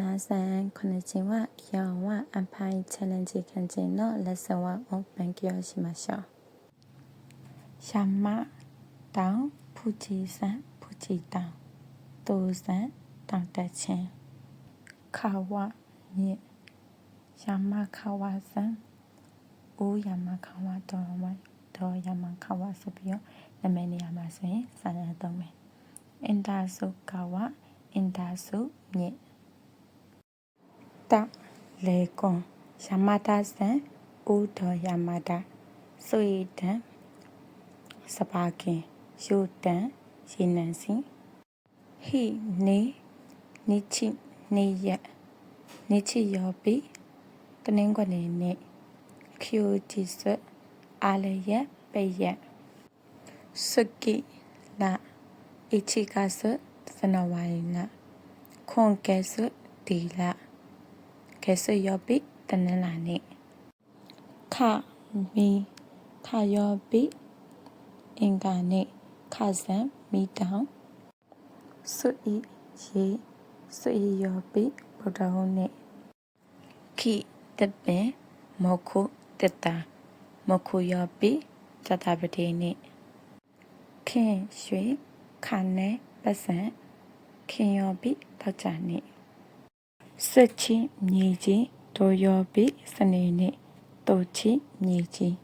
နာဆန်ခုနှစ်ချင်းဝရောင်ဝအဖိုင် challenge ခံချင်းတော့လက်စဝအုပ်ပန်ကျော်ရှိမှာရှောရှာမတောင်ဖူချီဆန်ဖူချီတောင်တူဆန်တောင်တက်ချင်းခါဝမြင့်ရှာမခါဝဆန်ဦးရမခါဝတော်ဝိုင်းတော်ရမခါဝဆိုပြီးတော့နာမည်နေရာမှာဆိုရင်စာရန်သုံးမယ်အင်တာဆုခါဝအင်တာဆုမြင့် တလေကွန်ယမတာဆန်ဦးတော်ယမတာဆွေတန်စပါကင်ယူတန်ရေနန်စီဟိနေနိချိနေရနိချိယောပိတနင်္ဂနွေနေ့ခ ्यू တီဆွအားလရပေရစကိလာအချိကဆဇနဝါရီလခွန်ကဲဆဒီလာ ကဲဆွယောပိတနင်္လာနေ့ခမီခယောပိအင်္ဂါနေ့ခဇံမီတောင်ဆွဤရေဆွဤယောပိဗုဒ္ဓဟူးနေ့ခိတပင်မောခုတတမခုယောပိဇတပတိနေ့ခင်ရွှေခနဲပစံခင်ယောပိတောကြနေ့ စက်ချင်းမြေကြီးဒေါ်ယောပိစနေနေ့တိုချီမြေကြီး